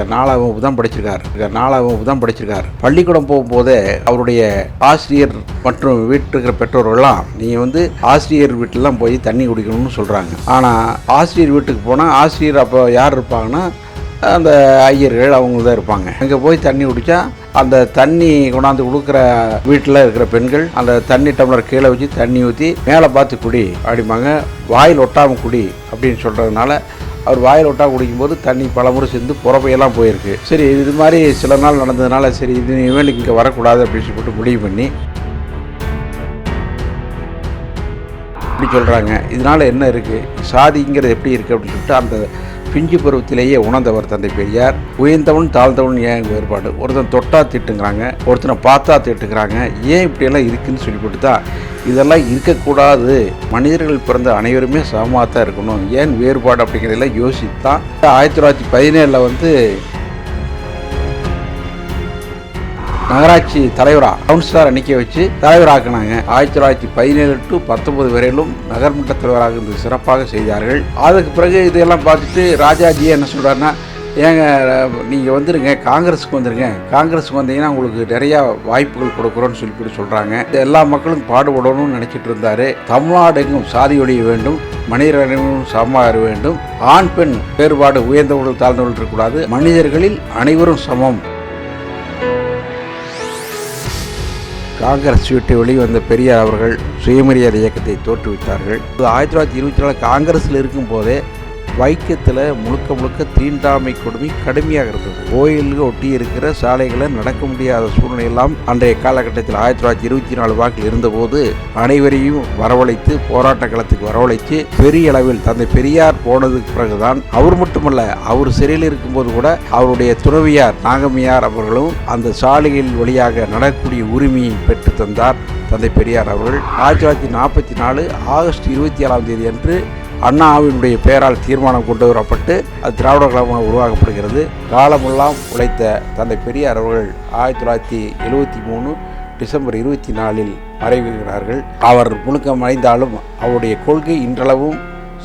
படிச்சிருக்கார் நாலாம் வகுப்பு தான் படிச்சிருக்கார். நாலாம் வகுப்பு தான் படிச்சிருக்கார். பள்ளிக்கூடம் போகும்போதே அவருடைய ஆசிரியர் மற்றும் வீட்டில் இருக்கிற பெற்றோர்கள்லாம் நீங்கள் வந்து ஆசிரியர் வீட்டிலலாம் போய் தண்ணி குடிக்கணும்னு சொல்கிறாங்க ஆனால் ஆசிரியர் வீட்டுக்கு போனால் ஆசிரியர் அப்போ யார் இருப்பாங்கன்னா அந்த ஐயர்கள் அவங்க தான் இருப்பாங்க. அங்கே போய் தண்ணி குடித்தா அந்த தண்ணி கொண்டாந்து கொடுக்குற வீட்டில் இருக்கிற பெண்கள் அந்த தண்ணி டம்ளர் கீழே வச்சு தண்ணி ஊற்றி மேலே பார்த்து குடி அப்படிம்பாங்க. வாயில் ஒட்டாமல் குடி அப்படின்னு சொல்கிறதுனால அவர் வாயில் விட்டா குடிக்கும்போது தண்ணி பலமுறை சேர்ந்து புறப்பையெல்லாம் போயிருக்கு. சரி இது மாதிரி சில நாள் நடந்ததுனால சரி இது இனிமேல் இங்கே வரக்கூடாது அப்படின்னு சொல்லிட்டு முடிவு பண்ணி இப்படி சொல்கிறாங்க இதனால் என்ன இருக்குது சாதிங்கிறது எப்படி இருக்குது அப்படின்னு சொல்லிட்டு அந்த பிஞ்சு பருவத்திலேயே உணர்ந்தவர் தந்தை பெரியார். உயர்ந்தவன் தாழ்ந்தவன் ஏன் வேறுபாடு? ஒருத்தன் தொட்டா திட்டுங்கிறாங்க ஒருத்தனை பார்த்தா திட்டுங்கிறாங்க. ஏன் இப்படியெல்லாம் இருக்குன்னு சொல்லிவிட்டு தான் இதெல்லாம் இருக்கக்கூடாது. மனிதர்கள் பிறந்த அனைவருமே சமமாக தான் இருக்கணும். ஏன் வேறுபாடு அப்படிங்கிறதெல்லாம் யோசித்து தான் ஆயிரத்தி தொள்ளாயிரத்தி பதினேழில் வந்து நகராட்சி தலைவராக கவுன்சிலர் நிற்க வச்சு தலைவராக்குனாங்க. ஆயிரத்தி தொள்ளாயிரத்தி பதினேழு டு பத்தொன்பது வரையிலும் நகர்மன்ற தலைவராக இருந்து சிறப்பாக செய்தார்கள். அதுக்கு பிறகு இதெல்லாம் பார்த்துட்டு ராஜாஜி என்ன சொல்கிறாருன்னா ஏங்க நீங்கள் வந்துருங்க காங்கிரஸுக்கு வந்துருங்க. காங்கிரஸுக்கு வந்தீங்கன்னா உங்களுக்கு நிறையா வாய்ப்புகள் கொடுக்குறோன்னு சொல்லிட்டு சொல்கிறாங்க எல்லா மக்களும் பாடுபடணும்னு நினச்சிட்டு இருந்தார். தமிழ்நாடு எங்கும் சாதி ஒழிய வேண்டும் மனிதர்களும் சமமாக வேண்டும். ஆண் பெண் வேறுபாடு உயர்ந்தவர்கள் தாழ்ந்தவர்கள் இருக்கக்கூடாது. மனிதர்களில் அனைவரும் சமம். காங்கிரஸ் விட்டு வெளிவந்த பெரியார் அவர்கள் சுயமரியாதை இயக்கத்தை தோற்றுவித்தார்கள். ஆயிரத்தி தொள்ளாயிரத்தி இருபத்தி நாலு காங்கிரஸில் இருக்கும்போதே வைக்கத்தில் முழுக்க முழுக்க தீண்டாமை கொடுமை கடுமையாக இருந்தது. கோயிலுக்கு ஒட்டி இருக்கிற சாலைகளை நடக்க முடியாத சூழ்நிலையெல்லாம் அன்றைய காலகட்டத்தில் ஆயிரத்தி தொள்ளாயிரத்தி இருபத்தி நாலு வாக்கில் இருந்தபோது அனைவரையும் வரவழைத்து போராட்ட களத்துக்கு வரவழைத்து பெரிய அளவில் தந்தை பெரியார் போனதுக்கு பிறகுதான் அவர் மட்டுமல்ல அவர் சிறையில் இருக்கும்போது கூட அவருடைய துறவியார் நாகம்மையார் அவர்களும் அந்த சாலையில் வழியாக நடக்கக்கூடிய உரிமையை பெற்று தந்தார் தந்தை பெரியார் அவர்கள். ஆயிரத்தி தொள்ளாயிரத்தி நாற்பத்தி நாலு ஆகஸ்ட் இருபத்தி ஏழாம் தேதி அன்று அண்ணாவினுடைய பெயரால் தீர்மானம் கொண்டு வரப்பட்டு அது திராவிட கழகம் உருவாக்கப்படுகிறது. காலமெல்லாம் உழைத்த தந்தை பெரியார் அவர்கள் ஆயிரத்தி தொள்ளாயிரத்தி எழுபத்தி மூணு டிசம்பர் இருபத்தி நாலில் மறைவுகிறார்கள். அவர் முழுக்கம் அடைந்தாலும் அவருடைய கொள்கை இன்றளவும்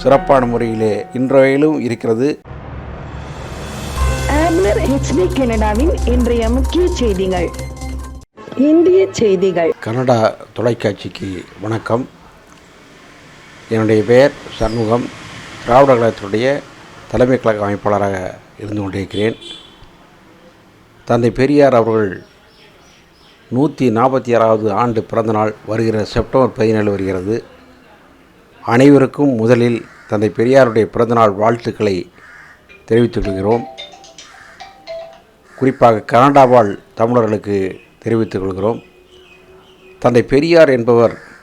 சிறப்பான முறையிலே இன்றையிலும் இருக்கிறது. ஆப்னர் ஹெச்டி கனடாவின் இன்றைய முக்கிய செய்திகள். இந்திய செய்திகள். கனடா தொலைக்காட்சிக்கு வணக்கம். என்னுடைய பெயர் சண்முகம். திராவிட கழகத்தினுடைய தலைமை கழக அமைப்பாளராக இருந்து கொண்டிருக்கிறேன். தந்தை பெரியார் அவர்கள் நூற்றி நாற்பத்தி ஆறாவது ஆண்டு பிறந்தநாள் வருகிற செப்டம்பர் பதினேழு வருகிறது. அனைவருக்கும் முதலில் தந்தை பெரியாருடைய பிறந்தநாள் வாழ்த்துக்களை தெரிவித்துக் கொள்கிறோம். குறிப்பாக கனடா வாழ் தமிழர்களுக்கு தெரிவித்துக் கொள்கிறோம். தந்தை பெரியார் என்பவர்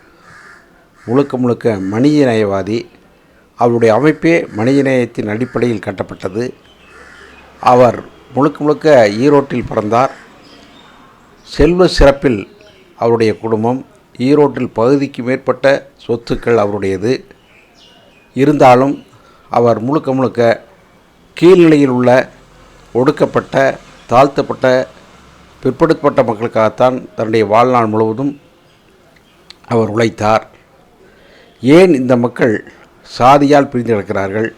முழுக்க முழுக்க மனிதநேயவாதி. அவருடைய அமைப்பே மனிதநேயத்தின் அடிப்படையில் கட்டப்பட்டது. அவர் முழுக்க முழுக்க ஈரோட்டில் பிறந்தார். செல்வ சிறப்பில் அவருடைய குடும்பம் ஈரோட்டில் பகுதிக்கு மேற்பட்ட சொத்துக்கள் அவருடையது. இருந்தாலும் அவர் முழுக்க முழுக்க கீழ்நிலையில் உள்ள ஒடுக்கப்பட்ட தாழ்த்தப்பட்ட பிற்படுத்தப்பட்ட மக்களுக்காகத்தான் தன்னுடைய வாழ்நாள் முழுவதும் அவர் உழைத்தார். ஏன் இந்த மக்கள் சாதியால் பிரிந்து கிடக்கிறார்கள்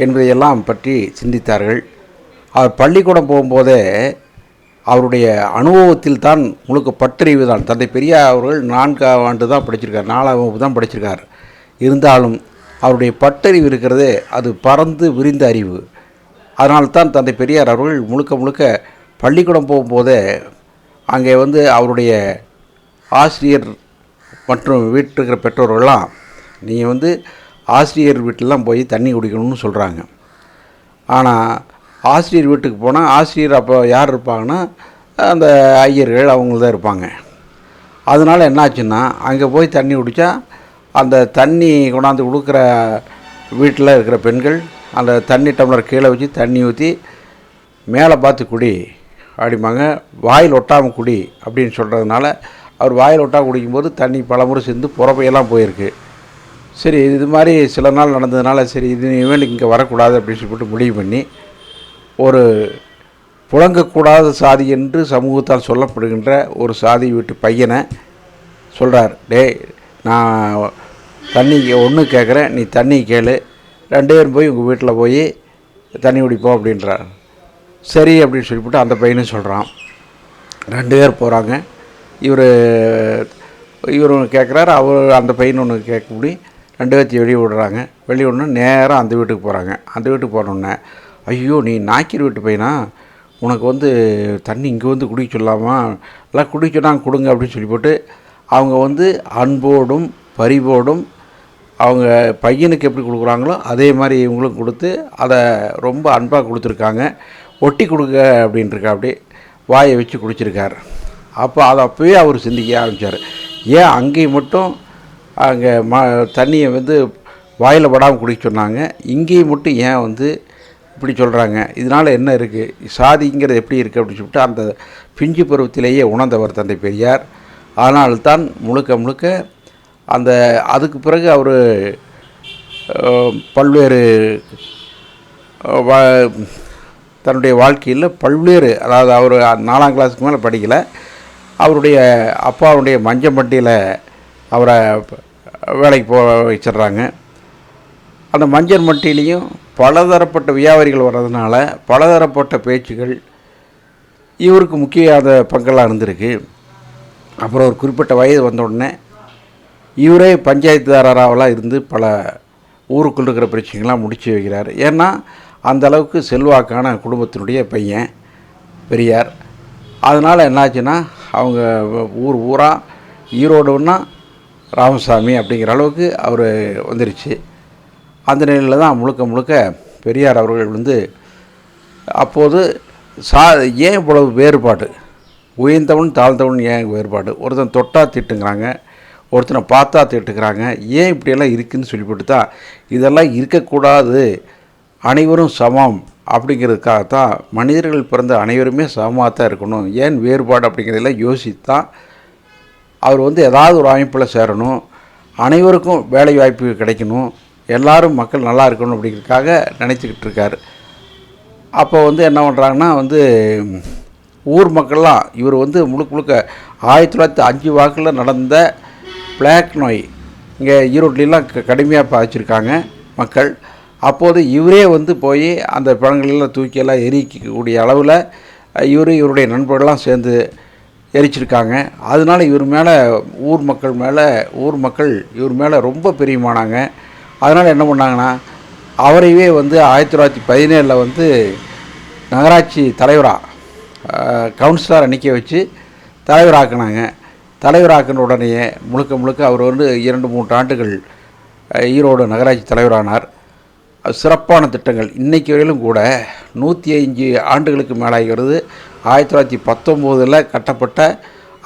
என்பதையெல்லாம் பற்றி சிந்தித்தார்கள். அவர் பள்ளிக்கூடம் போகும்போதே அவருடைய அனுபவத்தில் தான் முழுக்க பட்டறிவு தான். தந்தை பெரியார் அவர்கள் நான்காம் ஆண்டு தான் படிச்சிருக்கார் நாலாம் வகுப்பு தான் படிச்சிருக்கார். இருந்தாலும் அவருடைய பட்டறிவு இருக்கிறதே அது பறந்து விரிந்த அறிவு. அதனால்தான் தந்தை பெரியார் அவர்கள் முழுக்க முழுக்க பள்ளிக்கூடம் போகும்போதே அங்கே வந்து அவருடைய ஆசிரியர் மற்றும் வீட்டில் இருக்கிற பெற்றோர்கள்லாம் நீங்கள் வந்து ஆசிரியர் வீட்டிலலாம் போய் தண்ணி குடிக்கணும்னு சொல்கிறாங்க ஆனால் ஆசிரியர் வீட்டுக்கு போனால் ஆசிரியர் அப்போ யார் இருப்பாங்கன்னா அந்த ஐயர்கள் அவங்க தான் இருப்பாங்க. அதனால் என்னாச்சுன்னா அங்கே போய் தண்ணி குடித்தா அந்த தண்ணி கொண்டாந்து கொடுக்குற வீட்டில் இருக்கிற பெண்கள் அந்த தண்ணி டம்ளர் கீழே வச்சு தண்ணி ஊற்றி மேலே பார்த்து குடி அப்படிம்பாங்க. வாயில் ஒட்டாமல் குடி அப்படின்னு சொல்கிறதுனால அவர் வாயில் ஒட்டா குடிக்கும்போது தண்ணி பலமுறை சேர்ந்து புறப்பையெல்லாம் போயிருக்கு. சரி இது மாதிரி சில நாள் நடந்ததுனால சரி இது இவன் இங்கே வரக்கூடாது அப்படின்னு சொல்லிட்டு முடிவு பண்ணி ஒரு புழங்கக்கூடாத சாதி என்று சமூகத்தால் சொல்லப்படுகின்ற ஒரு சாதி வீட்டு பையனை சொல்கிறார் டேய் நான் தண்ணி ஒன்று கேட்குறேன் நீ தண்ணி கேளு ரெண்டு பேரும் போய் உங்கள் வீட்டில் போய் தண்ணி குடிப்போம் அப்படின்றார். சரி அப்படின்னு சொல்லிவிட்டு அந்த பையனும் சொல்கிறான் ரெண்டு பேர் போகிறாங்க இவர் இவர் ஒன்று கேட்குறாரு அவர் அந்த பையன் ஒன்று கேட்கப்படி ரெண்டு பேர்த்தையும் வெளியே விடுறாங்க. வெளியே விடணும் நேராக அந்த வீட்டுக்கு போகிறாங்க அந்த வீட்டுக்கு போனோடனே ஐயோ நீ நாய்க்கர் வீட்டு பையனா? உனக்கு வந்து தண்ணி இங்கே வந்து குடிக்க சொல்லாமா? எல்லாம் குடிக்க கொடுங்க அப்படின்னு சொல்லி போட்டு அவங்க வந்து அன்போடும் பரிவோடும் அவங்க பையனுக்கு எப்படி கொடுக்குறாங்களோ அதே மாதிரி இவங்களும் கொடுத்து அதை ரொம்ப அன்பாக கொடுத்துருக்காங்க. ஒட்டி கொடுங்க அப்படின்ட்டுருக்கா அப்படி வாயை வச்சு குடிச்சிருக்கார். அப்போ அதை அப்போயே அவர் சிந்திக்க ஆரம்பித்தார் ஏன் அங்கேயும் மட்டும் அங்கே ம தண்ணியை வந்து வாயில் படாமல் குடிக்க சொன்னாங்க. இங்கேயும் மட்டும் ஏன் வந்து இப்படி சொல்கிறாங்க இதனால் என்ன இருக்குது சாதிங்கிறது எப்படி இருக்குது அப்படின்னு சொல்லிட்டு அந்த பிஞ்சு பருவத்திலேயே உணர்ந்தவர் தந்தை பெரியார். அதனால்தான் முழுக்க முழுக்க அந்த அதுக்கு பிறகு அவர் பல்வேறு வா- தன்னுடைய வாழ்க்கையில் பல்வேறு அதாவது அவர் நாலாம் கிளாஸுக்கு மேலே படிக்கலை. அவருடைய அப்பாவுடைய மஞ்சம்பட்டியில் அவரை வேலைக்கு போக வச்சிடுறாங்க. அந்த மஞ்சள் மட்டிலையும் பலதரப்பட்ட வியாபாரிகள் வர்றதுனால பலதரப்பட்ட பேச்சுகள் இவருக்கு முக்கிய அந்த பங்கெல்லாம் இருந்திருக்கு. அப்புறம் ஒரு குறிப்பிட்ட வயது வந்த உடனே இவரே பஞ்சாயத்துதாரராகலாம் இருந்து பல ஊருக்குள் இருக்கிற பிரச்சனைகள்லாம் முடிச்சு வைக்கிறார். ஏன்னா அந்த அளவுக்கு செல்வாக்கான குடும்பத்தினுடைய பையன் பெரியார். அதனால் என்னாச்சுன்னா அவங்க ஊர் ஊராக ஈரோடுன்னா ராமசாமி அப்படிங்கிற அளவுக்கு அவர் வந்துருச்சு. அந்த நிலையில் தான் முழுக்க முழுக்க பெரியார் அவர்கள் வந்து அப்போது சா ஏன் இவ்வளவு வேறுபாடு? உயர்ந்தவன் தாழ்ந்தவன் ஏன் வேறுபாடு? ஒருத்தன் தொட்டா திட்டுங்கிறாங்க ஒருத்தனை பார்த்தா திட்டுக்கிறாங்க ஏன் இப்படியெல்லாம் இருக்குதுன்னு சொல்லிவிட்டு தான் இதெல்லாம் இருக்கக்கூடாது. அனைவரும் சமம். அப்படிங்கிறதுக்காகத்தான் மனிதர்கள் பிறந்த அனைவருமே சமமாக தான் இருக்கணும். ஏன் வேறுபாடு அப்படிங்கிறதெல்லாம் யோசித்தான் அவர் வந்து ஏதாவது ஒரு அமைப்பில் சேரணும். அனைவருக்கும் வேலை வாய்ப்பு கிடைக்கணும். எல்லாரும் மக்கள் நல்லா இருக்கணும் அப்படிங்கிறதுக்காக நினச்சிக்கிட்டு இருக்கார். அப்போ வந்து என்ன பண்ணுறாங்கன்னா வந்து ஊர் மக்கள்லாம் இவர் வந்து முழுக்க முழுக்க ஆயிரத்தி தொள்ளாயிரத்தி அஞ்சு வாக்கில் நடந்த பிளாக் நோய் இங்கே ஈரோட்லாம் க கடுமையாக பாதிச்சிருக்காங்க மக்கள். அப்போது இவரே வந்து போய் அந்த பழங்களெல்லாம் தூக்கியெல்லாம் எரிக்கக்கூடிய அளவில் இவர் இவருடைய நண்பர்கள்லாம் சேர்ந்து எரிச்சிருக்காங்க. அதனால இவர் மேலே ஊர் மக்கள் மேலே ஊர் மக்கள் இவர் மேலே ரொம்ப பிரியமானாங்க. அதனால் என்ன பண்ணாங்கன்னா அவரையே வந்து ஆயிரத்தி தொள்ளாயிரத்தி பதினேழில் வந்து நகராட்சி தலைவராக கவுன்சிலரை நிற்க வச்சு தலைவராக்குனாங்க. தலைவராக்கின உடனேயே முழுக்க முழுக்க அவர் வந்து இரண்டு மூன்று ஆண்டுகள் ஈரோடு நகராட்சி தலைவரானார். சிறப்பான திட்டங்கள். இன்றைக்கு வரையிலும் கூட நூற்றி அஞ்சு ஆண்டுகளுக்கு மேலாகிறது ஆயிரத்தி தொள்ளாயிரத்தி பத்தொம்போதில் கட்டப்பட்ட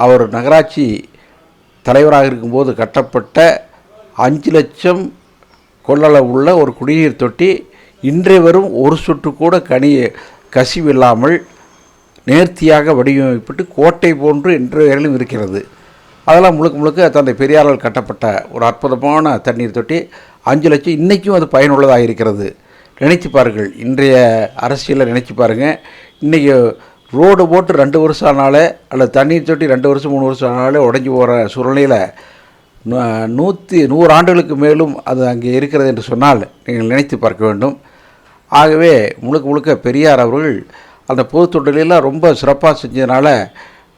அவர் நகராட்சி தலைவராக இருக்கும்போது கட்டப்பட்ட அஞ்சு லட்சம் கொள்ளளவு உள்ள ஒரு குடிநீர் தொட்டி இன்றைய வரும் ஒரு சொட்டு கூட கனி கசிவில்லாமல் நேர்த்தியாக வடிவமைப்பட்டு கோட்டை போன்று இன்று வரையிலும் இருக்கிறது. அதெல்லாம் முழுக்க முழுக்க தந்தை பெரியாரால் கட்டப்பட்ட ஒரு அற்புதமான தண்ணீர் தொட்டி. அஞ்சு லட்சம் இன்றைக்கும் அது பயனுள்ளதாக இருக்கிறது. நினைச்சு பாருங்கள் இன்றைய அரசியலில் நினைச்சு பாருங்கள் இன்றைக்கி ரோடு போட்டு ரெண்டு வருஷம் ஆனாலே அல்லது தண்ணீர் தொட்டி ரெண்டு வருஷம் மூணு வருஷம் ஆனாலே உடஞ்சி போகிற சூழ்நிலையில் நூற்றி நூறு ஆண்டுகளுக்கு மேலும் அது அங்கே இருக்கிறது என்று சொன்னால் நீங்கள் நினைத்து பார்க்க வேண்டும். ஆகவே முழுக்க முழுக்க பெரியார் அவர்கள் அந்த பொது தொண்டிலெல்லாம் ரொம்ப சிறப்பாக செஞ்சதுனால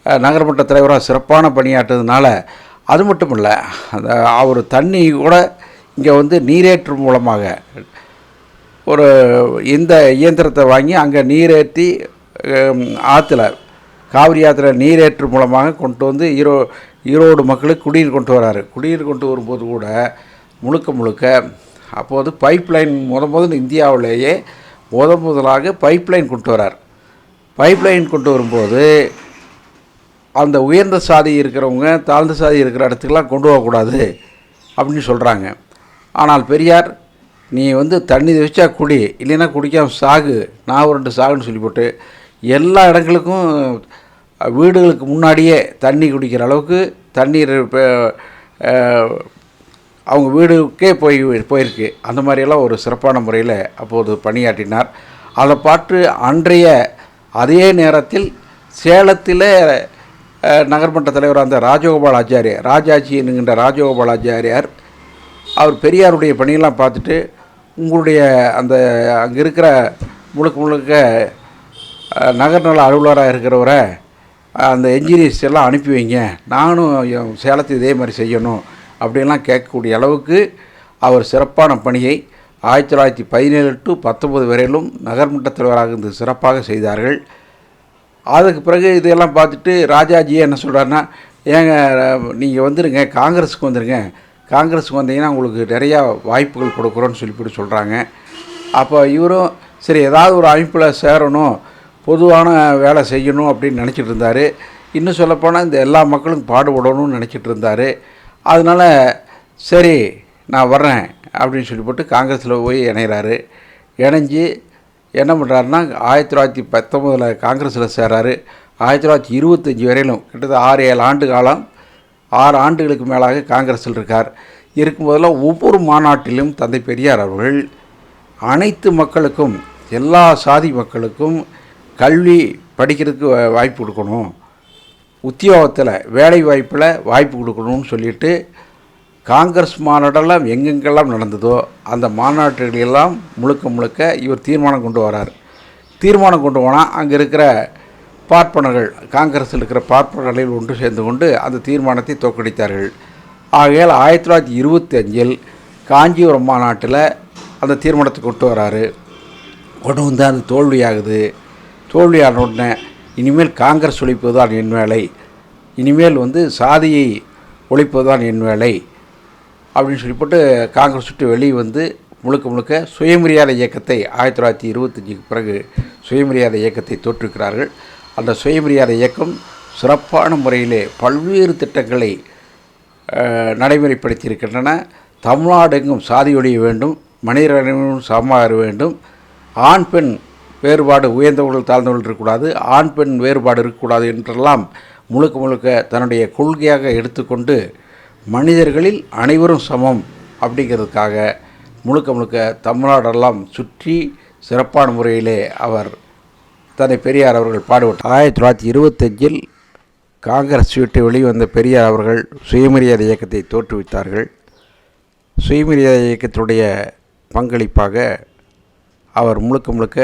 அஹ், நகரமன்ற தலைவராக சிறப்பான பணியாற்றுறதுனால அது மட்டும் இல்லை அந்த அவர் தண்ணி கூட இங்கே வந்து நீரேற்று மூலமாக ஒரு இந்த இயந்திரத்தை வாங்கி அங்கே நீரேற்றி ஆற்றுல காவிரி ஆற்றுல நீரேற்று மூலமாக கொண்டு வந்து ஈரோ ஈரோடு மக்களுக்கு குடிநீர் கொண்டு வராரு. குடிநீர் கொண்டு வரும்போது கூட முழுக்க முழுக்க அப்போது பைப் லைன் முத முதல் இந்தியாவிலேயே முத முதலாக பைப் லைன் கொண்டு வரார். பைப் லைன் கொண்டு வரும்போது அந்த உயர்ந்த சாதி இருக்கிறவங்க தாழ்ந்த சாதி இருக்கிற இடத்துக்கெல்லாம் கொண்டு போகக்கூடாது அப்படின்னு சொல்கிறாங்க ஆனால் பெரியார் நீ வந்து தண்ணி வச்சா குடி இல்லைன்னா குடிக்காமல் சாகு. நான் ஒரு ரெண்டு சாகுன்னு சொல்லி போட்டு எல்லா இடங்களுக்கும் வீடுகளுக்கு முன்னாடியே தண்ணி குடிக்கிற அளவுக்கு தண்ணீர் இப்போ, அவங்க வீடுக்கே போய் போயிருக்கு. அந்த மாதிரியெல்லாம் ஒரு சிறப்பான முறையில் அப்போது பணியாற்றினார். அதை பார்த்து அன்றைய அதே நேரத்தில் சேலத்தில் நகர்மன்ற தலைவராக இருந்த ராஜகோபால் ஆச்சாரியார் ராஜாஜி என்கின்ற ராஜகோபால் ஆச்சாரியார் அவர் பெரியாருடைய பணியெல்லாம் பார்த்துட்டு உங்களுடைய அந்த அங்கே இருக்கிற முழுக்க முழுக்க நகர்நல அலுவலராக இருக்கிறவரை அந்த என்ஜினியர்ஸ் எல்லாம் அனுப்பி வைங்க. நானும் சேலத்தை இதே மாதிரி செய்யணும். அப்படின்லாம் கேட்கக்கூடிய அளவுக்கு அவர் சிறப்பான பணியை ஆயிரத்தி தொள்ளாயிரத்தி பதினேழு டு பத்தொம்பது வரையிலும் நகர்மன்ற தலைவராக இருந்து சிறப்பாக செய்தார்கள். அதுக்கு பிறகு இதெல்லாம் பார்த்துட்டு ராஜாஜி என்ன சொல்கிறாருன்னா ஏங்க நீங்கள் வந்துடுங்க காங்கிரஸுக்கு வந்துடுங்க காங்கிரஸுக்கு வந்தீங்கன்னா உங்களுக்கு நிறையா வாய்ப்புகள் கொடுக்குறோன்னு சொல்லிவிட்டு சொல்கிறாங்க அப்போ இவரும் சரி ஏதாவது ஒரு அமைப்பில் சேரணும் பொதுவான வேலை செய்யணும் அப்படின்னு நினச்சிட்டு இருந்தார். இன்னும் சொல்லப்போனால் இந்த எல்லா மக்களும் பாடுபடணும்னு நினச்சிட்டு இருந்தார். அதனால் சரி நான் வர்றேன் அப்படின்னு சொல்லி போட்டு காங்கிரஸில் போய் இணைகிறாரு இணைஞ்சு என்ன பண்ணுறாருன்னா ஆயிரத்தி தொள்ளாயிரத்தி பத்தொம்போதில் காங்கிரஸில் சேர்றாரு. ஆயிரத்தி தொள்ளாயிரத்தி இருபத்தஞ்சி வரையிலும் கிட்டத்தட்ட ஆறு ஏழு ஆண்டு காலம் ஆறு ஆண்டுகளுக்கு மேலாக காங்கிரஸில் இருக்கார். இருக்கும்போதெல்லாம் ஒவ்வொரு மாநாட்டிலும் தந்தை பெரியார் அவர்கள் அனைத்து மக்களுக்கும் எல்லா சாதி மக்களுக்கும் கல்வி படிக்கிறதுக்கு வாய்ப்பு கொடுக்கணும். உத்தியோகத்தில் வேலை வாய்ப்பில் வாய்ப்பு கொடுக்கணும்னு சொல்லிட்டு காங்கிரஸ் மாநாடெல்லாம் எங்கெங்கெல்லாம் நடந்ததோ அந்த மாநாட்டுகளெல்லாம் முழுக்க முழுக்க இவர் தீர்மானம் கொண்டு வரார். தீர்மானம் கொண்டு போனால் அங்கே இருக்கிற பார்ப்பனர்கள் காங்கிரஸில் இருக்கிற பார்ப்பனர்களில் ஒன்று சேர்ந்து கொண்டு அந்த தீர்மானத்தை தோற்கடித்தார்கள். ஆகையால் ஆயிரத்தி தொள்ளாயிரத்தி இருபத்தி அஞ்சில் காஞ்சிபுரம் மாநாட்டில் அந்த தீர்மானத்தை கொண்டு வராரு. கொண்டு வந்து அது தோல்வியாகுது. தோல்வியான உடனே இனிமேல் காங்கிரஸ் ஒழிப்பதுதான் என் வேலை. இனிமேல் வந்து சாதியை ஒழிப்பதுதான் என் வேலை அப்படின்னு சொல்லிப்பட்டு காங்கிரஸ் விட்டு வெளியே வந்து முழுக்க முழுக்க சுயமரியாதை இயக்கத்தை ஆயிரத்தி தொள்ளாயிரத்தி இருபத்தஞ்சுக்கு பிறகு சுயமரியாதை இயக்கத்தை தோற்றுக்கிறார்கள் அந்த சுயமரியாதை இயக்கம் சிறப்பான முறையிலே பல்வேறு திட்டங்களை நடைமுறைப்படுத்தியிருக்கின்றன. தமிழ்நாடு எங்கும் சாதி ஒழிய வேண்டும் மனிதர் அனைவரும் சமமாக வேண்டும். ஆண் பெண் வேறுபாடு உயர்ந்தவர்கள் தாழ்ந்தவர்கள் இருக்கக்கூடாது. ஆண் பெண் வேறுபாடு இருக்கக்கூடாது என்றெல்லாம் முழுக்க முழுக்க தன்னுடைய கொள்கையாக எடுத்துக்கொண்டு மனிதர்களில் அனைவரும் சமம் அப்படிங்கிறதுக்காக முழுக்க முழுக்க தமிழ்நாடெல்லாம் சுற்றி சிறப்பான முறையிலே அவர் தன்னை பெரியார் அவர்கள் பாடுபட்டார். ஆயிரத்தி தொள்ளாயிரத்தி இருபத்தஞ்சில் காங்கிரஸ் விட்டு வெளிவந்த பெரியார் அவர்கள் சுயமரியாதை இயக்கத்தை தோற்றுவித்தார்கள். சுயமரியாதை இயக்கத்துடைய பங்களிப்பாக அவர் முழுக்க முழுக்க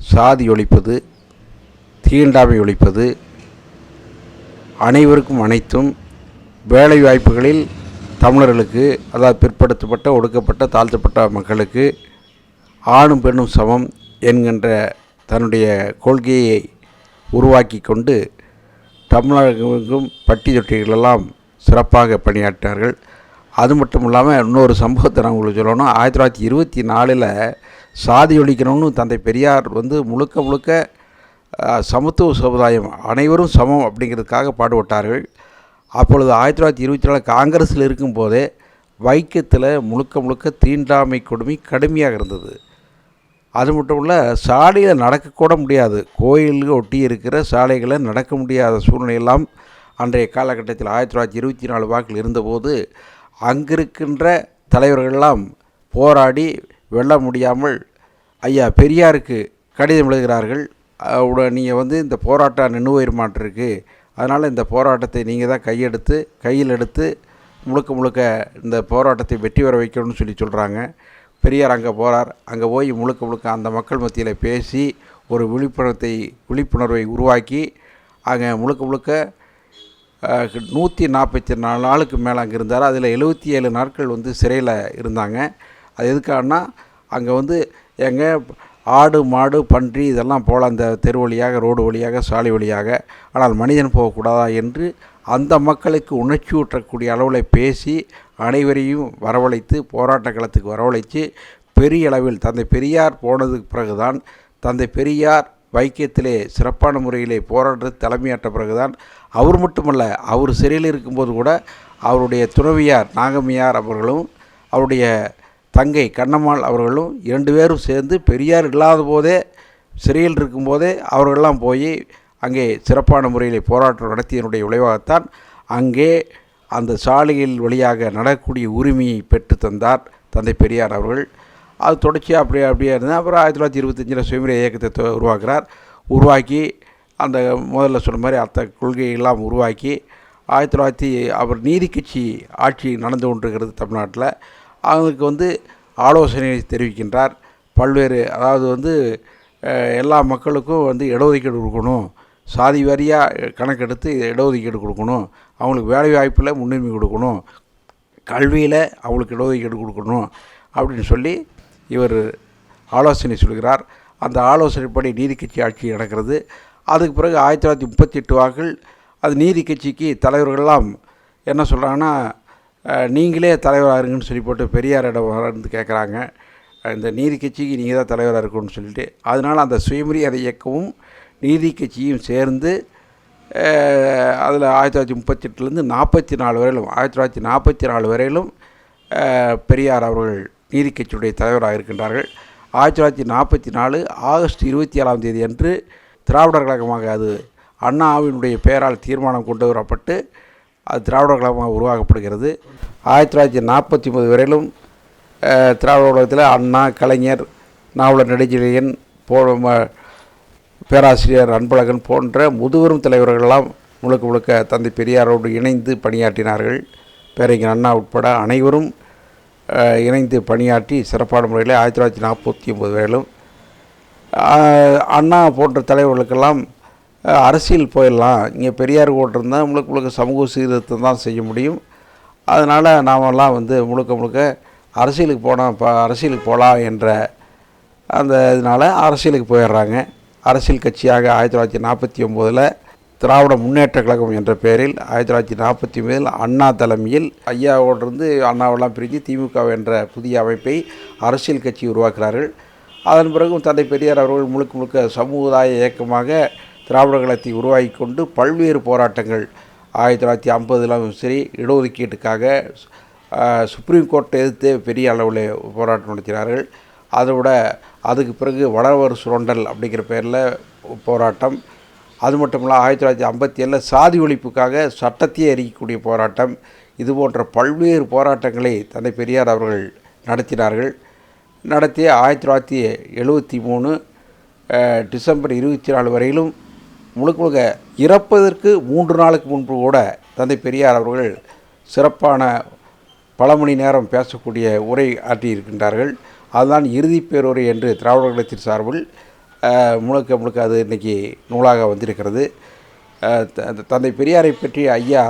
சாதி ஒழிப்பது தீண்டாமை ஒழிப்பது அனைவருக்கும் அனைத்தும் வேலை வாய்ப்புகளில் தமிழர்களுக்கு அதாவது பிற்படுத்தப்பட்ட ஒடுக்கப்பட்ட தாழ்த்தப்பட்ட மக்களுக்கு ஆணும் பெண்ணும் சமம் என்கின்ற தன்னுடைய கொள்கையை உருவாக்கி கொண்டு தமிழகம் பட்டி தொட்டிகளெல்லாம் சிறப்பாக பணியாற்றினார்கள். அது மட்டும் இல்லாமல் இன்னொரு சம்பவத்தை நான் உங்களுக்கு சொல்லணும் ஆயிரத்தி தொள்ளாயிரத்தி இருபத்தி நாலில் சாதி ஒழிக்கணும்னு தந்தை பெரியார் வந்து முழுக்க முழுக்க சமத்துவ சமுதாயம் அனைவரும் சமம் அப்படிங்கிறதுக்காக பாடுபட்டார்கள். அப்பொழுது ஆயிரத்தி தொள்ளாயிரத்தி இருபத்தி நாலு காங்கிரஸில் இருக்கும்போதே வைக்கத்தில் முழுக்க முழுக்க தீண்டாமை கொடுமை கடுமையாக இருந்தது. அது மட்டும் இல்லை சாலையில் நடக்கக்கூட முடியாது. கோயிலுக்கு ஒட்டி இருக்கிற சாலைகளை நடக்க முடியாத சூழ்நிலையெல்லாம் அன்றைய காலகட்டத்தில் ஆயிரத்தி தொள்ளாயிரத்தி இருபத்தி நாலு வாக்கில் இருந்தபோது அங்கிருக்கின்ற தலைவர்களெல்லாம் போராடி வெல்ல முடியாமல் ஐயா பெரியாருக்கு கடிதம் எழுதுகிறார்கள். நீங்கள் வந்து இந்த போராட்டம் நின்று போயிருமாட்டிருக்கு அதனால் இந்த போராட்டத்தை நீங்கள் தான் கையெடுத்து கையில் எடுத்து முழுக்க முழுக்க இந்த போராட்டத்தை வெற்றி பெற வைக்கணும்னு சொல்லி சொல்கிறாங்க பெரியார் அங்கே போகிறார் அங்கே போய் முழுக்க முழுக்க அந்த மக்கள் மத்தியில் பேசி ஒரு விழிப்புணர்வை விழிப்புணர்வை உருவாக்கி அங்கே முழுக்க முழுக்க நூற்றி நாற்பத்தி நாலு நாளுக்கு மேலே அங்கே இருந்தார். அதில் எழுபத்தி ஏழு நாட்கள் வந்து சிறையில் இருந்தாங்க. அது எதுக்காகனா அங்கே வந்து எங்கள் ஆடு மாடு பன்றி இதெல்லாம் போல் அந்த தெரு வழியாக ரோடு வழியாக சாலை வழியாக ஆனால் மனிதன் போகக்கூடாதா என்று அந்த மக்களுக்கு உணர்ச்சி ஊற்றக்கூடிய அளவில் பேசி அனைவரையும் வரவழைத்து போராட்ட களத்துக்கு வரவழைத்து பெரிய அளவில் தந்தை பெரியார் போனதுக்கு பிறகுதான் தந்தை பெரியார் வைக்கியத்திலே சிறப்பான முறையிலே போராட்டத்தை தலைமையாற்ற பிறகுதான். அவர் மட்டுமல்ல அவர் சிறையில் இருக்கும்போது கூட அவருடைய துறவியார் நாகம்மையார் அவர்களும் அவருடைய தங்கை கண்ணம்மாள் அவர்களும் இரண்டு பேரும் சேர்ந்து பெரியார் இல்லாத போதே சிறையில் இருக்கும்போதே அவர்களெல்லாம் போய் அங்கே சிறப்பான முறையில் போராட்டம் நடத்தியனுடைய விளைவாகத்தான் அங்கே அந்த சாலையில் வழியாக நடக்கக்கூடிய உரிமையை பெற்று தந்தார் தந்தை பெரியார் அவர்கள். அது தொடர்ச்சியாக அப்படியே அப்படியே இருந்தால் அப்புறம் ஆயிரத்தி தொள்ளாயிரத்தி இருபத்தஞ்சில் சுயமரிய இயக்கத்தை உருவாக்குறார். உருவாக்கி அந்த முதல்ல சொன்ன மாதிரி அத்த கொள்கையெல்லாம் உருவாக்கி ஆயிரத்தி தொள்ளாயிரத்தி அவர் நீதி கட்சி ஆட்சி நடந்து கொண்டிருக்கிறது தமிழ்நாட்டில். அவங்களுக்கு வந்து ஆலோசனை தெரிவிக்கின்றார். பல்வேறு அதாவது வந்து எல்லா மக்களுக்கும் வந்து இடஒதுக்கீடு கொடுக்கணும். சாதி வாரியாக கணக்கெடுத்து இடஒதுக்கீடு கொடுக்கணும். அவங்களுக்கு வேலை வாய்ப்பில் முன்னுரிமை கொடுக்கணும். கல்வியில் அவங்களுக்கு இடஒதுக்கீடு கொடுக்கணும் அப்படின்னு சொல்லி இவர் ஆலோசனை சொல்கிறார். அந்த ஆலோசனைப்படி நீதி கட்சி ஆட்சி நடக்கிறது. அதுக்கு பிறகு ஆயிரத்தி தொள்ளாயிரத்தி முப்பத்தி எட்டு வாக்கில் அது நீதி கட்சிக்கு தலைவர்கள்லாம் என்ன சொல்கிறாங்கன்னா நீங்களே தலைவராக இருங்கன்னு சொல்லி போட்டு பெரியாரிடம் வந்து கேட்குறாங்க இந்த நீதி கட்சிக்கு நீங்கள் தான் தலைவராக இருக்கணும்னு சொல்லிட்டு. அதனால் அந்த சுயமரியாதை இயக்கமும் நீதி கட்சியும் சேர்ந்து அதில் ஆயிரத்தி தொள்ளாயிரத்தி முப்பத்தெட்டுலேருந்து நாற்பத்தி நாலு வரையிலும் ஆயிரத்தி தொள்ளாயிரத்தி நாற்பத்தி நாலு வரையிலும் பெரியார் அவர்கள் நீதி கட்சியுடைய தலைவராக இருக்கின்றார்கள். ஆயிரத்தி தொள்ளாயிரத்தி நாற்பத்தி நாலு ஆகஸ்ட் இருபத்தி ஏழாம் தேதி அன்று திராவிடர் கழகமாக அது அண்ணாவினுடைய பெயரால் தீர்மானம் கொண்டு வரப்பட்டு அது திராவிடர் கழகமாக உருவாக்கப்படுகிறது. ஆயிரத்தி தொள்ளாயிரத்தி நாற்பத்தி ஒன்பது வரையிலும் திராவிட உலகத்தில் அண்ணா கலைஞர் நாவலர் நெடுஞ்செழியன் போ ம- பேராசிரியர் அன்பழகன் போன்ற முதுபெரும் தலைவர்களெல்லாம் முழுக்க முழுக்க தந்தை பெரியாரோடு இணைந்து பணியாற்றினார்கள். பேரறிஞர் அண்ணா உட்பட அனைவரும் இணைந்து பணியாற்றி சிறப்பான முறையில் ஆயிரத்தி தொள்ளாயிரத்தி நாற்பத்தி ஒம்பது வரையிலும் அண்ணா போன்ற தலைவர்களுக்கெல்லாம் அரசியல் போயிடலாம். இங்கே பெரியார் கூட இருந்தால் முழுக்க முழுக்க சமூக சீர்திருத்தம் தான் செய்ய முடியும். அதனால் நாமெல்லாம் வந்து முழுக்க முழுக்க அரசியலுக்கு போனால் இப்போ அரசியலுக்கு போகலாம் என்ற அந்த இதனால் அரசியலுக்கு போயிடுறாங்க. அரசியல் கட்சியாக ஆயிரத்தி தொள்ளாயிரத்தி நாற்பத்தி ஒம்போதில் திராவிட முன்னேற்ற கழகம் என்ற பெயரில் ஆயிரத்தி தொள்ளாயிரத்தி நாற்பத்தி ஒன்பதில் அண்ணா தலைமையில் ஐயாவோடிருந்து அண்ணாவெல்லாம் பிரிஞ்சு திமுக என்ற புதிய அமைப்பை அரசியல் கட்சி உருவாக்குகிறார்கள். அதன் பிறகும் தந்தை பெரியார் அவர்கள் முழுக்க முழுக்க சமுதாய இயக்கமாக திராவிட கழகத்தை உருவாக்கி கொண்டு பல்வேறு போராட்டங்கள் ஆயிரத்தி தொள்ளாயிரத்தி ஐம்பதுலாம் சரி இடஒதுக்கீட்டுக்காக சுப்ரீம் கோர்ட்டை எதிர்த்து பெரிய அளவில் போராட்டம் நடத்தினார்கள். அதோட அதுக்கு பிறகு வடவர் சுரண்டல் அப்படிங்கிற பேரில் போராட்டம். அது மட்டும் இல்லாமல் ஆயிரத்தி தொள்ளாயிரத்தி ஐம்பத்தி ஏழில் சாதி ஒழிப்புக்காக சட்டத்தையே எரிக்கக்கூடிய போராட்டம். இது போன்ற பல்வேறு போராட்டங்களை தந்தை பெரியார் அவர்கள் நடத்தினார்கள். நடத்தி ஆயிரத்தி தொள்ளாயிரத்தி எழுபத்தி மூணு டிசம்பர் இருபத்தி நாலு வரையிலும் முழுக்க முழுக்க இறப்பதற்கு மூன்று நாளுக்கு முன்பு கூட தந்தை பெரியார் அவர்கள் சிறப்பான பல மணி நேரம் பேசக்கூடிய உரை ஆற்றியிருக்கின்றார்கள். அதுதான் இறுதி பேருரை என்று திராவிட கழகத்தின் சார்பில் முழுக்க முழுக்க அது இன்றைக்கி நூலாக வந்திருக்கிறது. த- தந்தை பெரியாரை பற்றி ஐயா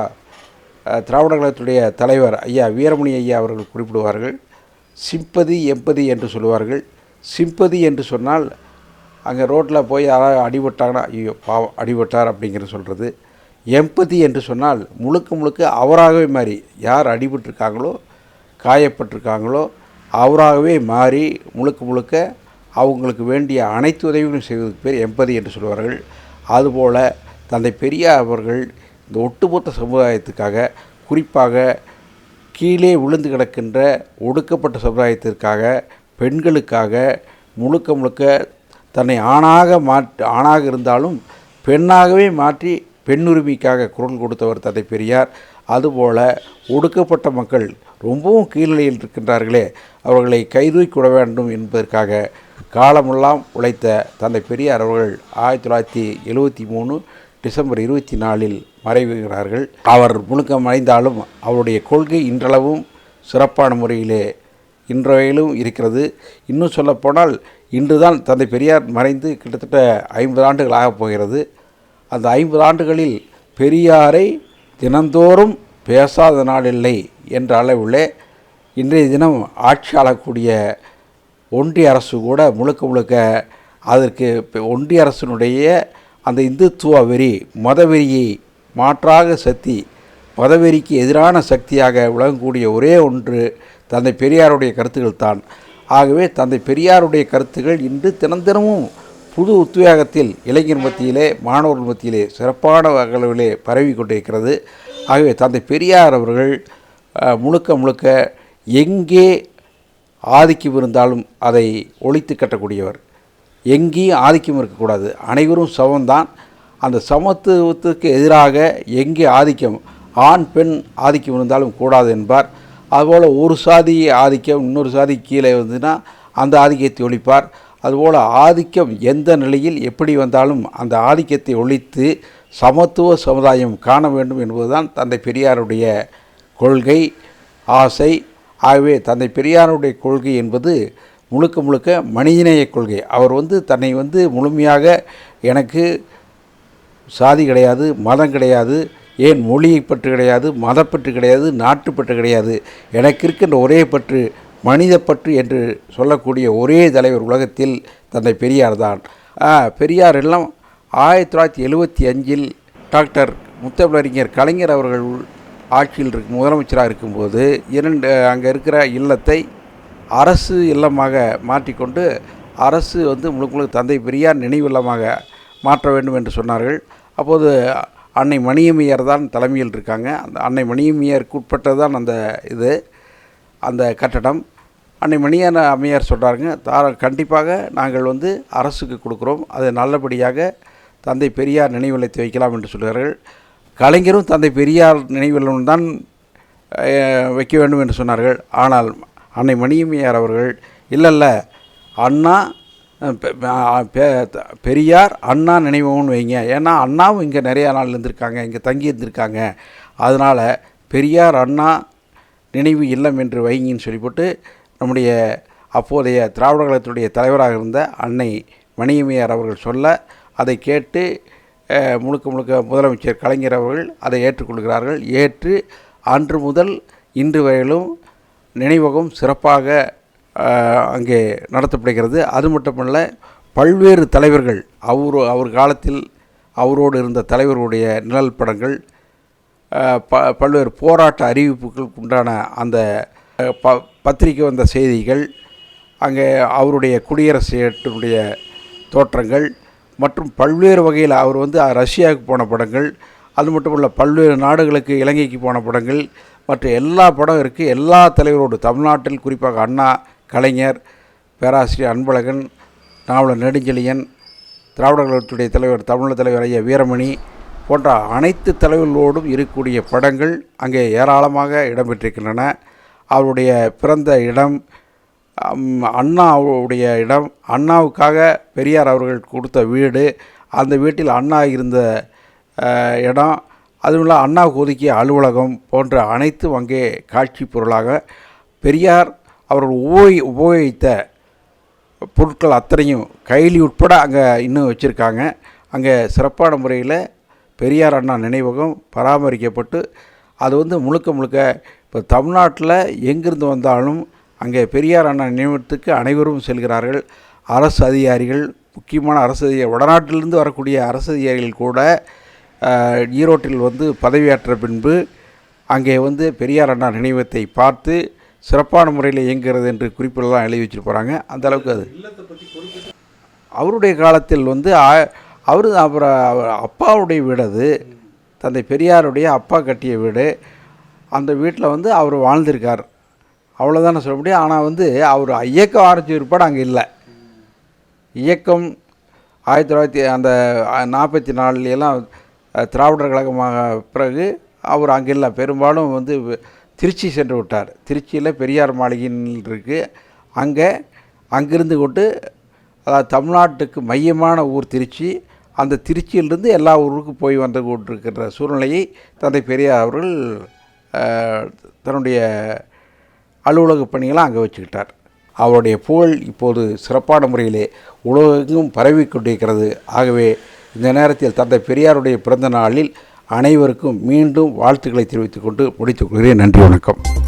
திராவிட கழகத்துடைய தலைவர் ஐயா வீரமணி ஐயா அவர்கள் குறிப்பிடுவார்கள். சிம்பதி எம்பதி என்று சொல்லுவார்கள். சிம்பதி என்று சொன்னால் அங்கே ரோட்டில் போய் யாராவது அடிபட்டாங்கன்னா ஐயோ பாவம் அடிபட்டார் அப்படிங்கிற சொல்கிறது எம்பதி என்று சொன்னால் முழுக்க முழுக்க அவராகவே மாறி யார் அடிபட்டிருக்காங்களோ காயப்பட்டிருக்காங்களோ அவராகவே மாறி முழுக்க முழுக்க அவங்களுக்கு வேண்டிய அனைத்து உதவிகளும் செய்வதற்கு பேர் எம்பதி என்று சொல்வார்கள். அதுபோல் தந்தை பெரியார் அவர்கள் இந்த ஒட்டுமொத்த சமுதாயத்துக்காக குறிப்பாக கீழே விழுந்து கிடக்கின்ற ஒடுக்கப்பட்ட சமுதாயத்திற்காக பெண்களுக்காக முழுக்க முழுக்க தன்னை ஆணாக மாற்றி ஆணாக இருந்தாலும் பெண்ணாகவே மாற்றி பெண்ணுரிமைக்காக குரல் கொடுத்தவர் தந்தை பெரியார். அதுபோல ஒடுக்கப்பட்ட மக்கள் ரொம்பவும் கீழ்நிலையில் இருக்கின்றார்களே அவர்களை கைதூக்கிவிட வேண்டும் என்பதற்காக காலமெல்லாம் உழைத்த தந்தை பெரியார் அவர்கள் ஆயிரத்தி தொள்ளாயிரத்தி எழுவத்தி மூணு டிசம்பர் இருபத்தி நாலில் மறைவுகிறார்கள். அவர் முழுக்க மறைந்தாலும் அவருடைய கொள்கை இன்றளவும் சிறப்பான முறையிலே இன்றையிலும் இருக்கிறது. இன்னும் சொல்லப்போனால் இன்றுதான் தந்தை பெரியார் மறைந்து கிட்டத்தட்ட ஐம்பது ஆண்டுகள் ஆகப் போகிறது. அந்த ஐம்பது ஆண்டுகளில் பெரியாரை தினந்தோறும் பேசாத நாளில்லை என்ற அளவிலே இன்றைய தினம் ஆட்சி ஆளக்கூடிய ஒன்றிய அரசு கூட முழுக்க முழுக்க அதற்கு ஒன்றிய அரசினுடைய அந்த இந்துத்துவ வெறி மதவெறியை மாற்றாக சக்தி மதவெறிக்கு எதிரான சக்தியாக விளங்கக்கூடிய ஒரே ஒன்று தந்தை பெரியாருடைய கருத்துக்கள் தான். ஆகவே தந்தை பெரியாருடைய கருத்துக்கள் இன்று தினந்தினமும் புது உத்வேகத்தில் இளைஞர் மத்தியிலே மாணவர்கள் மத்தியிலே சிறப்பான அளவிலே பரவி கொண்டிருக்கிறது. ஆகவே தந்தை பெரியார் அவர்கள் முழுக்க முழுக்க எங்கே ஆதிக்கம் இருந்தாலும் அதை ஒழித்து கட்டக்கூடியவர். எங்கேயும் ஆதிக்கம் இருக்கக்கூடாது. அனைவரும் சமம்தான். அந்த சமத்துவத்துக்கு எதிராக எங்கே ஆதிக்கம் ஆண் பெண் ஆதிக்கம் இருந்தாலும் கூடாது என்பார். அதுபோல் ஒரு சாதி ஆதிக்கம் இன்னொரு சாதி கீழே வந்துன்னா அந்த ஆதிக்கத்தை ஒழிப்பார். அதுபோல் ஆதிக்கம் எந்த நிலையில் எப்படி வந்தாலும் அந்த ஆதிக்கத்தை ஒழித்து சமத்துவ சமுதாயம் காண வேண்டும் என்பதுதான் தந்தை பெரியாருடைய கொள்கை ஆசை. ஆகவே தந்தை பெரியாருடைய கொள்கை என்பது முழுக்க முழுக்க மனிதநேய கொள்கை. அவர் வந்து தன்னை வந்து முழுமையாக எனக்கு சாதி கிடையாது மதம் கிடையாது ஏன் மொழியை பற்று கிடையாது மதப்பற்று கிடையாது நாட்டுப்பற்று கிடையாது. எனக்கு இருக்கின்ற ஒரே பற்று மனிதப்பற்று என்று சொல்லக்கூடிய ஒரே தலைவர் உலகத்தில் தந்தை பெரியார் தான். பெரியார் எல்லாம் ஆயிரத்தி தொள்ளாயிரத்தி எழுபத்தி அஞ்சில் டாக்டர் முத்தமிழறிஞர் கலைஞர் அவர்கள் ஆட்சியில் இருக்கும் முதலமைச்சராக இருக்கும்போது இரண்டு அங்கே இருக்கிற இல்லத்தை அரசு இல்லமாக மாற்றிக்கொண்டு அரசு வந்து முழுக்க முழுக்க தந்தை பெரியார் நினைவு இல்லமாக மாற்ற வேண்டும் என்று சொன்னார்கள். அப்போது அன்னை மணியம்மையார் தான் தலைமையில் இருக்காங்க. அந்த அன்னை மணியம்மையாருக்கு உட்பட்டது தான் அந்த இது அந்த கட்டடம். அன்னை மணியான அம்மையார் சொல்கிறாருங்க தார கண்டிப்பாக நாங்கள் வந்து அரசுக்கு கொடுக்குறோம். அதை நல்லபடியாக தந்தை பெரியார் நினைவில்லத்தை வைக்கலாம் என்று சொல்கிறார்கள். கலைஞரும் தந்தை பெரியார் நினைவிலும் தான் வைக்க வேண்டும் என்று சொன்னார்கள். ஆனால் அன்னை மணியம்மையார் அவர்கள் இல்லைல்ல அண்ணா பெரியார் அண்ணா நினைவகம்னு வைங்க. ஏன்னா அண்ணாவும் இங்கே நிறையா நாள் இருந்திருக்காங்க இங்கே தங்கி இருந்திருக்காங்க. அதனால் பெரியார் அண்ணா நினைவு இல்லம் என்று வைங்கன்னு சொல்லிவிட்டு நம்முடைய அப்போதைய திராவிட கழகத்துடைய தலைவராக இருந்த அன்னை மணியமையார் அவர்கள் சொல்ல அதை கேட்டு முழுக்க முழுக்க முதலமைச்சர் கலைஞர் அவர்கள் அதை ஏற்றுக்கொள்கிறார்கள். ஏற்று அன்று முதல் இன்று வரையிலும் நினைவகம் சிறப்பாக அங்கே நடத்தப்படுகிறது. அது மட்டுமல்ல பல்வேறு தலைவர்கள் அவர் அவர் காலத்தில் அவரோடு இருந்த தலைவர்களுடைய நிழல் படங்கள் ப பல்வேறு போராட்ட அறிவிப்புகளுக்கு உண்டான அந்த ப பத்திரிக்கை வந்த செய்திகள் அங்கே அவருடைய குடியரசுடைய தோற்றங்கள் மற்றும் பல்வேறு வகையில் அவர் வந்து ரஷ்யாவுக்கு போன படங்கள் அது மட்டும் இல்லை பல்வேறு நாடுகளுக்கு இலங்கைக்கு போன படங்கள் மற்ற எல்லா படம் இருக்குது எல்லா தலைவரோடு தமிழ்நாட்டில் குறிப்பாக அண்ணா கலைஞர் பேராசிரியர் அன்பழகன் நாவலர் நெடுஞ்செழியன் திராவிட கழகத்துடைய தலைவர் தமிழ் தலைவர் ஐயா வீரமணி போன்ற அனைத்து தலைவர்களோடும் இருக்கக்கூடிய படங்கள் அங்கே ஏராளமாக இடம்பெற்றிருக்கின்றன. அவருடைய பிறந்த இடம் அண்ணாவுடைய இடம் அண்ணாவுக்காக பெரியார் அவர்கள் கொடுத்த வீடு அந்த வீட்டில் அண்ணா இருந்த இடம். அதுவும் அண்ணாவுக்கு ஒதுக்கிய அலுவலகம் போன்ற அனைத்தும் அங்கே காட்சி பொருளாக பெரியார் அவர்கள் உபயோகி உபயோகித்த பொருட்கள் அத்தனையும் கைலி உட்பட அங்கே இன்னும் வச்சுருக்காங்க. அங்கே சிறப்பான முறையில் பெரியார் அண்ணா நினைவகம் பராமரிக்கப்பட்டு அது வந்து முழுக்க முழுக்க இப்போ தமிழ்நாட்டில் எங்கிருந்து வந்தாலும் அங்கே பெரியார் அண்ணா நினைவகத்துக்கு அனைவரும் செல்கிறார்கள். அரசு அதிகாரிகள் முக்கியமான அரசு அதிகாரி வடநாட்டிலிருந்து வரக்கூடிய அரசு அதிகாரிகள் கூட ஈரோட்டில் வந்து பதவியேற்ற பின்பு அங்கே வந்து பெரியார் அண்ணா நினைவகத்தை பார்த்து சிறப்பான முறையில் இயங்குகிறது என்று குறிப்பிடலாம் எழுதி வச்சுட்டு போகிறாங்க அந்த அளவுக்கு அது. அவருடைய காலத்தில் வந்து அவர் அவரு அப்புறம் அப்பாவுடைய வீடு அது. தந்தை பெரியாருடைய அப்பா கட்டிய வீடு. அந்த வீட்டில் வந்து அவர் வாழ்ந்திருக்கார். அவ்வளோதானே சொல்ல முடியும். ஆனால் வந்து அவர் இயக்கம் ஆரம்பிச்ச பிற்பாடு அங்கே இல்லை. இயக்கம் ஆயிரத்தி தொள்ளாயிரத்தி அந்த நாற்பத்தி நாலுலாம் திராவிடர் கழகமாக பிறகு அவர் அங்கே இல்லை. பெரும்பாலும் வந்து திருச்சி சென்று விட்டார். திருச்சியில் பெரியார் மாளிகைன்னு இருக்குது அங்கே அங்கிருந்து கொண்டு அதாவது தமிழ்நாட்டுக்கு மையமான ஊர் திருச்சி. அந்த திருச்சியிலிருந்து எல்லா ஊருக்கும் போய் வந்து கொண்டிருக்கிற சூழ்நிலையை தந்தை பெரியார் அவர்கள் தன்னுடைய அலுவலக பணிகளாக அங்கே வச்சுக்கிட்டார். அவருடைய புகழ் இப்போது சிறப்பான முறையிலே உலகெங்கும் பரவி கொண்டிருக்கிறது. ஆகவே இந்த நேரத்தில் தந்தை பெரியாருடைய பிறந்த நாளில் அனைவருக்கும் மீண்டும் வாழ்த்துக்களை தெரிவித்துக்கொண்டு முடித்துக் கொள்கிறேன். நன்றி வணக்கம்.